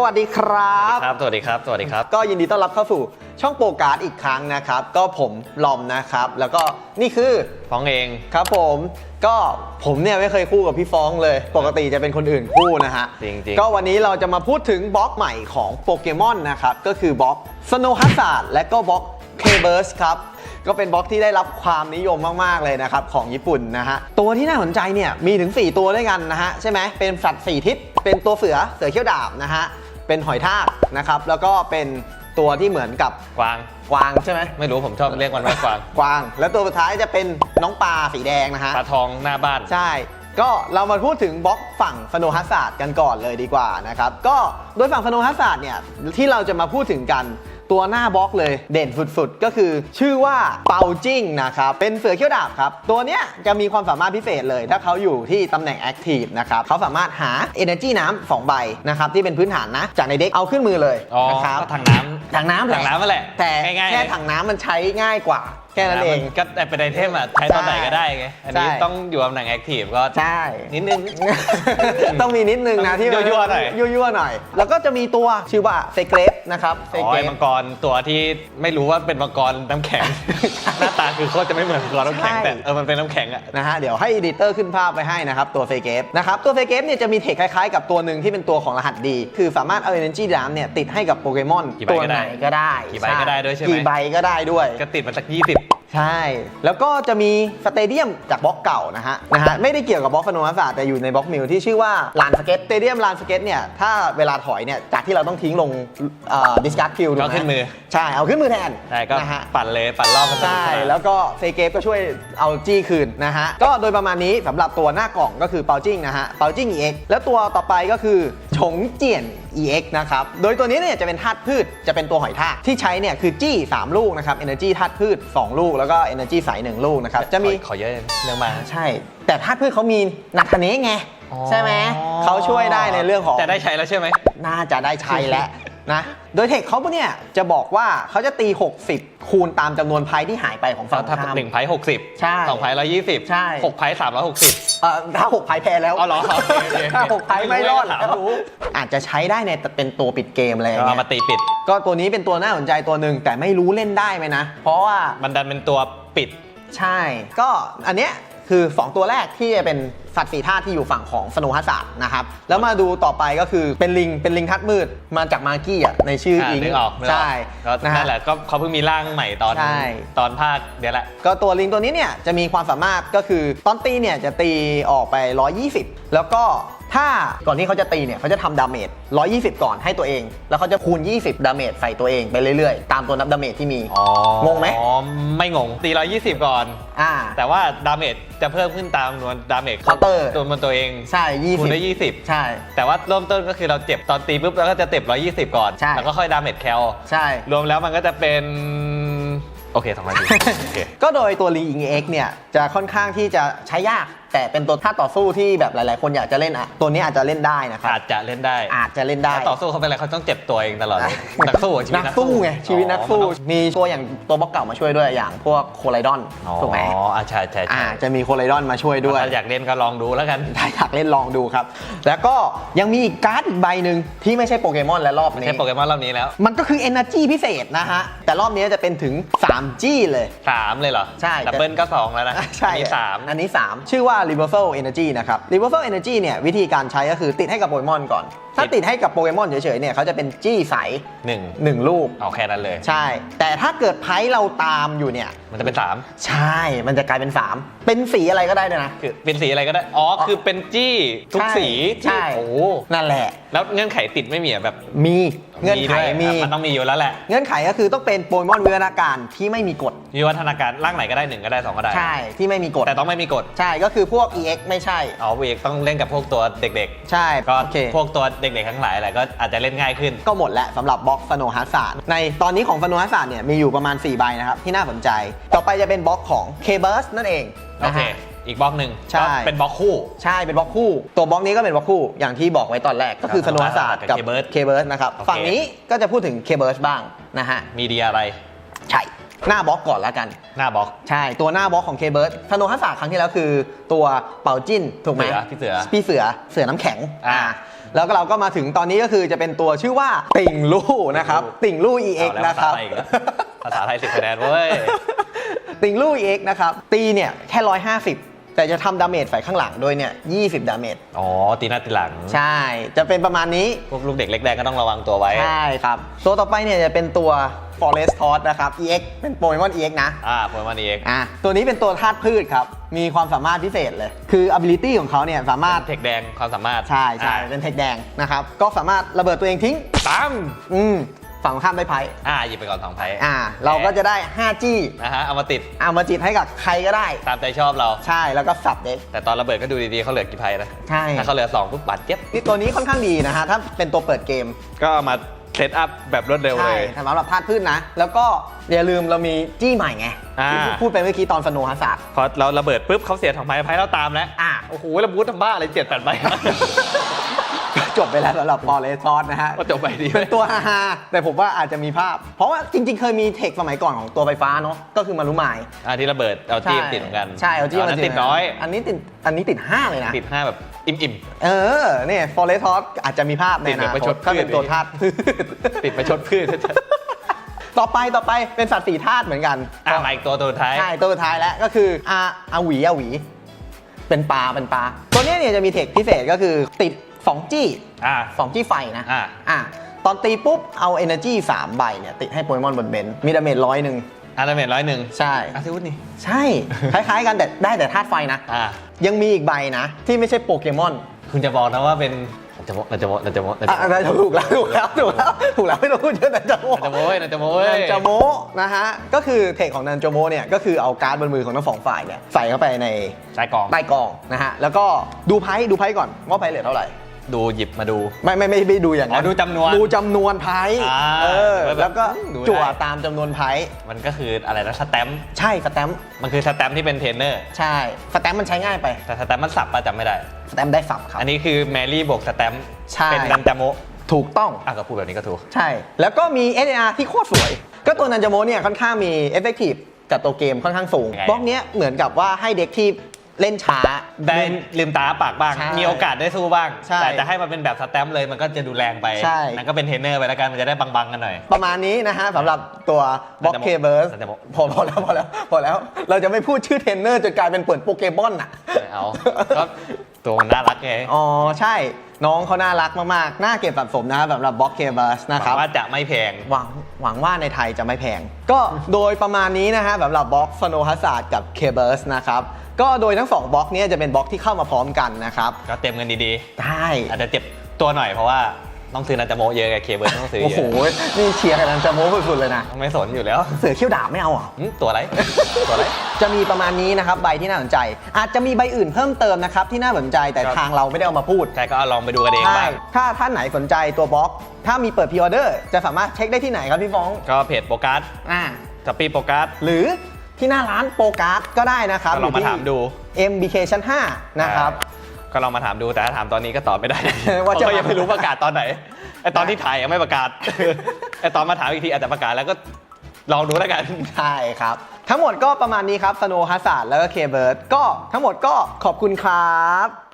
สวัสดีครับ ครับ สวัสดีครับ สวัสดีครับ ก็ยินดีต้อนรับเข้าสู่ช่องโปรการ์ดอีกครั้งนะครับ ก็ผมลอมนะครับ แล้วก็นี่คือฟ้องเองครับผม ก็ผมเนี่ยไม่เคยคู่กับพี่ฟ้องเลย ปกติจะเป็นคนอื่นคู่นะฮะจริงๆ ก็วันนี้เราจะมาพูดถึงบล็อกใหม่ของโปเกมอนนะครับ ก็คือบล็อกสโนฮัสซาดและก็บล็อกเคเบิร์สครับก็เป็นบล็อกที่ได้รับความนิยมมาก ๆ เลยนะครับ ของญี่ปุ่นนะฮะ ตัวที่น่าสนใจเนี่ย มีถึง 4 ตัวด้วยกันนะฮะ ใช่ไหมเป็นสัตว์4ทิศเป็นตัวเสือเสือเขี้ยวดาบนะฮะ เป็นหอยทากนะครับ แล้วก็เป็นตัวที่เหมือนกับกวาง กวางใช่ไหมไม่รู้ผมชอบเรียกมันว่ากวาง กวาง แล้วตัวสุดท้ายจะเป็นน้องปลาสีแดงนะฮะ ปลาทองหน้าบ้าน ใช่ ก็เรามาพูดถึงบล็อกฝั่งฟโนฮัสซาดกันก่อนเลยดีกว่านะครับ ก็โดยฝั่งฟโนฮัสซาดเนี่ยที่เราจะมาพูดถึงกัน ตัวหน้าบล็อกเลยเด่นสุดๆ ก็คือชื่อว่าเปาจิ้งนะครับ เป็นเสือเขี้ยวดาบครับ ตัวเนี้ยจะมีความสามารถพิเศษเลย ถ้าเขาอยู่ที่ตำแหน่งแอคทีฟนะครับเขาสามารถหา Energy น้ำสองใบนะครับที่เป็นพื้นฐานนะ จากในเด็กเอาขึ้นมือเลยอ๋อนะครับก็ถังน้ำถังน้ำแหละถังน้ำนั่นแหละแต่ง่ายๆ แค่เลยถังน้ำมันใช้ง่ายกว่าแค่นั้นเองมัก็แต่เป็นไอเทมอะใช้ตอนไหนก็ได้ไง อันนี้ใช่ต้องอยู่ตำแหน่งแอคทีฟก็ใช่นิดนึง ต้องมีนิดนึงนะที่ต้องยั่วๆหน่อยยั่วๆหน่อย แล้วก็จะมีตัวชื่อว่าเซเกรฟนะครับเซอ๋อเกรไอ้ฟมังกรตัวที่ไม่รู้ว่าเป็นมังกรน้ำแข็งหน้าตา คือโคตรจะไม่เหมือนมังกรน้ำแข็งใช่แต่เออมันเป็นน้ำแข็งอะนะฮะเดี๋ยวให้อีดิเตอร์ขึ้นภาพไปให้นะครับตัวเซเกฟนะครับตัวเซเกฟเนี่ยจะมีเทคคล้ายๆ กับตัวหนึ่งที่เป็นตัวของรหัสดี คือสามารถเอา Energy ดามเนี่ยติดให้กับโปเกมอนกี่ใบตัวก็ไหได้นก็ได้กี่ใบก็ได้ด้วยใช่ไหม กี่ใบก็ได้ด้วย ก็ติดมาสักยี่สิบ ใช่ แล้วก็จะมีสเตเดียมจากบล็อกเก่านะฮะนะฮะไม่ได้เกี่ยวกับบล็อกฟโนอาศาสตร์แต่อยู่ในบล็อกมิลที่ชื่อว่าลานสเก็ตสเตเดียมลานสเก็ตเนี่ยถ้าเวลาถอยเนี่ยจากที่เราต้องทิ้งลงดิสการ์ดฟิลก็ขึ้นมือ ใช่ เอาขึ้นมือแทนใช่ก็นะฮะปั่นเลยปั่นรอบกันสนุกใช่สนานแล้วก็เซเกฟก็ช่วยเอาจี้คืนนะฮะก็โดยประมาณนี้สำหรับตัวหน้ากล่องก็คือเปาจิ้งนะฮะเปาจิ้ง EX แล้วตัวต่อไปก็คือ ฉงเจียน EX นะครับ โดยตัวนี้เนี่ยจะเป็นธาตุพืช จะเป็นตัวหอยทากที่ใช้เนี่ยคือจี้ 3 ลูกนะครับ Energy ธาตุพืช 2 ลูก แล้วก็ Energy ใส1ลูกนะครับ จะมีขอขอเยอะเรื่องมาใช่ แต่ธาตุพืชเขามีนัทเนะไงอ๋อใช่ไหม เขาช่วยได้ในเรื่องของ แต่ได้ใช้แล้วใช่ไหม น่าจะได้ใช้แล้ว นะโดยเทคเขาเนี่ยจะบอกว่าเขาจะตี 60 คูณตามจำนวนไพ่ที่หายไปของฝั่งตรถ้างข้าม หนึ่งไพ่หกสิบใช่สองไพ่ร้อยยี่สิบใช่ หกไพ่สามร้อยหกสิบ เอ่อถ้าหกไพ่แพ้แล้วอ๋อเหรอโอเคโอเคถ้าหกไพ่ไม่รอดไม่รู้แล้วอาจจะใช้ได้ในเป็นตัวปิดเกมอะไรอย่างเอาเงี้ยมาตีปิด ก็ตัวนี้เป็นตัวน่าสนใจตัวหนึ่งแต่ไม่รู้เล่นได้ไหมนะ เพราะว่า มันดันเป็นตัวปิด ใช่ ก็อันเนี้ย คือ 2 ตัวแรกที่จะเป็นสัตว์สีธาตุที่อยู่ฝั่งของสโนฮัสซานะครับ แล้วมาดูต่อไปก็คือเป็นลิงเป็นลิงทัดมืดมาจากมากี้อะในชื่ออ่าอิงนึกออกนึกออกใช่ก็นะนั่ฮะนแหละก็เขาเพิ่งมีร่างใหม่ตอนใช่ตอนภาคเดี๋ยวแหละ ก็ตัวลิงตัวนี้เนี่ยจะมีความสามารถก็คือตอนตีเนี่ยจะตีออกไป 120 แล้วก็ ถ้าก่อนที่เขาจะตีเนี่ยเขาจะทำดาเมจ 120 ก่อนให้ตัวเอง แล้วเขาจะคูณ 20 ดาเมจใส่ตัวเองไปเรื่อยๆ ตามตัวนับดาเมจที่มี อ๋องงไหม อ๋อ ไม่งงตีร้อยยี่สิบก่อน อ่า แต่ว่าดาเมจจะเพิ่มขึ้นตามจำนวนดาเมจ Counter ตัวมันตัวเองใช่คูณได้20ยี่สิบใช่ แต่ว่าเริ่มต้นก็คือเราเจ็บตอนตีปุ๊บแล้วก็จะเจ็บร้อยยี่สิบก่อน ใช่ แล้วก็ค่อยดาเมจแคลใช่ รวมแล้วมันก็จะเป็นโอเคสองร้อยยี่โอเคก็โดยตัวลีอิงเอ็กเนี่ยจะค่อนข้างที่จะใช้ยากแต่เป็นตัวท่าต่อสู้ที่แบบหลาย ๆ คนอยากจะเล่นอะตัวนี้อาจจะเล่นได้นะครับอาจจะเล่นได้อาจจะเล่นได้แต่ต่อสู้เขาเป็นอะไรเขาต้องเจ็บตัวเองตลอดเลยนักสู้อะชีวินัตกนักสู้ไงชีวิตนักสู้อ๋อมันต้องมีตัวอย่างตัวบล็อกเก่ามาช่วยด้วยอย่างพวกโคไลดอนอ๋อถูกไหมอ่าใช่ใช่ใช่อ่าจะมีโคไลดอนมาช่วยด้วย ถ้าอยากเล่นก็ลองดูแล้วกันถ้าอยากเล่นลองดูครับ แล้วก็ยังมีอีกการ์ดอีกใบหนึ่งที่ไม่ใช่โปเกมอนและรอบไม่นี้ใช่โปเกมอนรอบนี้แล้ว มันก็คือ Energy พิเศษนะฮะแต่รอบนี้จะเป็นถึง 3G เลยสามเลยเหรอใช่ดับเบิลก็สองแล้วนะใช่อันนี้สามอันนี้ 3 ชื่อว่า Reversal Energy นะครับ Reversal Energy เนี่ยวิธีการใช้ก็คือติดให้กับโปเกมอนก่อน ถ้าติดให้กับโปเกมอนเฉยๆเนี่ยเขาจะเป็นจี้ใสหนึ่ง1ลูกเอาแค่นั้นเลย ใช่ แต่ถ้าเกิดไพ่เราตามอยู่เนี่ย มันจะเป็นสามใช่ มันจะกลายเป็น 3 เป็นสีอะไรก็ได้ด้วยนะ คือเป็นสีอะไรก็ได้ อ๋อ คือเป็นจี้ทุกสีใช่โอ้โหนั่นแหละ แล้วเงื่อนไขติดไม่มีอะแบบมี เงื่อนไขด้วยมีอะมันต้องมีอยู่แล้วแหละ เงื่อนไขก็คือต้องเป็นโปเกมอนวิวัฒนาการที่ไม่มีกฎวิวัฒนาการร่างไหนก็ได้หนึ่งก็ได้สองก็ได้ ใช่ ที่ไม่มีกฎ แต่ต้องไม่มีกฎ ใช่ ก็คือพวก EX ไม่ใช่ อ๋อวีกต้องเล่นกับพวกตัวเด็กใช่ๆก็โอเคพวกตัวเด็กๆทั้งหลายแหละก็อาจจะเล่นง่ายขึ้น ก็หมดแล้วสำหรับบล็อกฟโนฮัสซาดในตอนนี้ของฟโนฮัสซาดเนี่ยมีอยู่ประมาณ4ใบนะครับที่น่าสนใจ ต่อไปจะเป็นบล็อกของ k b u r s นั่นเองโอนะเคฮะ อีกบล็อกหนึ่งใช่ ก็เป็นบล็อกคู่ ใช่เป็นบล็อกคู่ ตัวบล็อกนี้ก็เป็นบล็อกคู่อย่างที่บอกไว้ตอนแรกก็คือคฟรับโนฮัสซาดกับกับ K-Burst k b u r s นะครับโอเค ฝั่งนี้ก็จะพูดถึง k b u r s บ้างนะฮะมีดีอะไรใช่หน้าบล็อกก่อนแล้วกัน หน้าบล็อก ใช่ ตัวหน้าบล็อกของเคเบิร์ดฟโนฮัสซาครั้งที่แล้วคือตัวเป่าจิ้น ถูกไหมเสือพี่เสือพี่เสือเสือน้ำแข็งอ่าแล้วก็เราก็มาถึงตอนนี้ก็คือจะเป็นตัวชื่อว่าติ่งลู่นะครับ ติ่งลู่ EX เอาแล้วนะครับ ภาษาไทยอีกแล้วภาษาไทยสิบคะแนนเว้ย ติ่งลู่ EX นะครับ ตีเนี่ย แค่ 150 แต่จะทำดาเมจใส่ข้างหลังโดยเนี่ย20 ดาเมจ อ๋อ ตีหน้าตีหลัง ใช่ จะเป็นประมาณนี้ พวกลูกเด็กเล็กแดงก็ต้องระวังตัวไว้ ใช่ครับ ตัวต่อไปเนี่ยจะเป็นตัว Forest Toss นะครับ EX เป็นโปเกมอน EX นะ อ่าโปเกมอนเอ็กอะ ตัวนี้เป็นตัวธาตุพืชครับ มีความสามารถพิเศษเลย คือ ability ของเขาเนี่ยสามารถ เทคแดงความสามารถใช่ใช่อ่าเป็นเทคแดงนะครับ ก็สามารถระเบิดตัวเองทิ้งตั้มอืม ฝั่งข้ามได้ไพ่อ่าหยิบไปก่อนสองไพ่อ่า เราก็จะได้ 5 จี้นะฮะเอามาติดเอามาจิตให้กับใครก็ได้ ตามใจชอบเราใช่แล้วก็สับเด็กแต่ตอนระเบิดก็ดูดีๆเขาเหลือกี่ไพ่นะใช่ถ้าเขาเหลือสองปุ๊บบาดเจ็บนี่ตัวนี้ค่อนข้างดีนะฮะถ้าเป็นตัวเปิดเกมก็เอามาเซตอัพแบบรวดเร็วใช่เลยสำหรับธาตุพืชนะ แล้วก็อย่าลืมเรามีจี้ใหม่ไงอ่าที่พูดไปเมื่อกี้ตอนสโนว์ฮัสซัดพอเราระเบิดปุ๊บเขาเสียสองไพ่ไพ่เราตามแล้วอะโอ้โหแล้วบูธทำบ้าอะไรเจ็ดแปดใบก็ จบไปแล้วสำหรับฟอร์เรสซอสนะฮะก็จบไปดี เป็นตัวฮาฮาๆแต่ผมว่าอาจจะมีภาพ เพราะว่าจริง ๆ เคยมีเทคสมัยก่อนของตัวไฟฟ้าเนาะก็คือมารุมายอ่าที่ระเบิดเอาจิ้มติดเหมือนกันใช่เอาจี้นมานั้นติดน้อย อันนี้ติดอันนี้ติด 5 เลยนะ ติดห้าแบบอิ่มเออเนี่ยฟอร์เรสซอสอาจจะมีภาพในติดอแบบนาประคชตดก็เป็นพืชตัวธาตุๆติดมาชดพืชต่อไปต่อไปเป็นสัตว์สี่ธาตุเหมือนกันอะมาอีกตัวตัวสุดท้ายใช่ตัวสุดท้ายแล้วก็คืออาอาหวีอาหวี เป็นปลาเป็นปลาตัวเนี้ยเนี่ยจะมีเทคพิเศษก็คือติด 2 จี้อ่าสองจี้ไฟนะอ่าอะตอนตีปุ๊บเอา Energy 3 ใบเนี่ยติดให้โปเกมอนบนเบนซ์มีดาเมจร้อยหนึ่งอาร์เมนร้อยหนึ่งใช่อาทิวุฒนี่ ใช่ คล้ายๆกันแต่ได้แต่ธาตุไฟนะอ่ายังมีอีกใบนะ ที่ไม่ใช่โปเกมอน คุณจะบอกนะว่าเป็นนาจะโมนาจะโมนาจะโมนาอะจะโมอะถูกแล้วถูกแล้วถูกแล้วถูกแล้วไม่ต้องพูดเยอะแต่จะโมนาจะโมเว้ยนาจะโมเว้ยนันจาโมนะฮะก็คือเทคของนันจาโมเนี่ยก็คือเอาการ์ดบนมือของทั้งสองฝ่ายเนี่ยใส่เข้าไปในใต้กล่องใต้กองนะฮะแล้วก็ดูไพ่ดูไพ่ก่อนว่าไพ่เหลือเท่าไหร่ ดูหยิบมาดู ไม่ไม่ไม่ไม่ดูอย่างนั้นอ๋อดูจำนวนดูจำนวนไพ่อ่าเออแบบแล้วก็ดูได้ จั่วตามจำนวนไพ่มันก็คืออะไรนะสแตมป์ใช่สแตมป์มันคือสแตมป์ที่เป็นเทรนเนอร์ ใช่สแตมป์มันใช้ง่ายไปแต่สแตมป์มันสับปะจำไม่ได้ สแตมป์ได้สับครับ อันนี้คือแมรี่บวกสแตมป์ใช่ เป็นนันจาโมถูกต้อง อะก็พูดแบบนี้ก็ถูก ใช่ แล้วก็มี SAR ที่โคตรสวย ก็ตัวนันจาโมเนี่ยค่อนข้างมีเอฟเฟกตีฟกับตัวเกมค่อนข้างสูงยังไง บล็อกเนี้ยเหมือนกับว่าให้เด็กที่ เล่นช้า ได้ลืมตาปากบ้าง ใช่มีโอกาสได้สู้บ้าง ใช่แต่จะให้มันเป็นแบบสแตมป์เลยมันก็จะดูแรงไปใช่ นั่นก็เป็นเทรนเนอร์ไปแล้วกันมันจะได้บังๆกันหน่อย ประมาณนี้นะฮะสำหรับตัวบล็อกนันจาโมเคเบิร์สนันจาโมพอพอแล้วพอแล้วพอแล้ว เราจะไม่พูดชื่อเทรนเนอร์จนกลายเป็นเปิดโปเกมอนอะไม่เอาก็ตัวมันน่ารักไงอ๋อ ใช่น้องเขาน่ารักมาก ๆ น่าเก็บสะสมนะครับสำหรับบล็อกเคเบิร์สนะคหวัรับงว่าจะไม่แพง หวัง หวังว่าในไทยจะไม่แพง ก็โดยประมาณนี้นะฮะสำหรับบล็อกสโนฮัสซาร์ดกับเคเบิร์สนะครับ ก็โดยทั้งสองบล็อกเนี้จะเป็นบล็อกที่เข้ามาพร้อมกันนะครับ ก็เต็มเงินดีได้ๆอาจจะเจ็บตัวหน่อยเพราะว่าต้องซื้อนันจาโมเยอะไงเคเบิร์ต้องซื้อโอ้เยโหอะนี่เชียร์กันจะโม้สุดๆเลยนะ ไม่สนอยู่แล้ว เสือเขี้ยวดาบไม่เอาเหรอะหึตัวอะไร ตัวอะไร จะมีประมาณนี้นะครับใบที่น่าสนใจ อาจจะมีใบอื่นเพิ่มเติมนะครับที่น่าสนใจแต่ครับทางเราไม่ได้เอามาพูด ใช่ก็เอาลองไปดูกันเองใช่บ้างถ้าท่านไหนสนใจตัวบล็อก ถ้ามีเปิดพ r ออเดอร์จะสามารถเช็คได้ที่ไหนครับพี่ฟ้องก็เพจโปรการ์ดอ่าสปีโปรการ์ดหรือที่หน้าร้านโปรการ์ดก็ได้นะครับก็ลองมาถามดูอยู่ที่ MBK ชั้น5นะครับ ก็ลองมาถามดูแต่ถ้าถามตอนนี้ก็ตอบไม่ได้ ว่าเพจะราะก็ยังไม่รู้ประกาศตอนไหนไอตอนที่ถ่ายยังไม่ประกาศไอตอนมาถามอีกทีอาจจะประกาศแล้วก็ลองดูแล้วกัน ใช่ครับ ทั้งหมดก็ประมาณนี้ครับ Snow Hazard แล้วก็เคเบิร์ดก็ทั้งหมดก็ขอบคุณครับ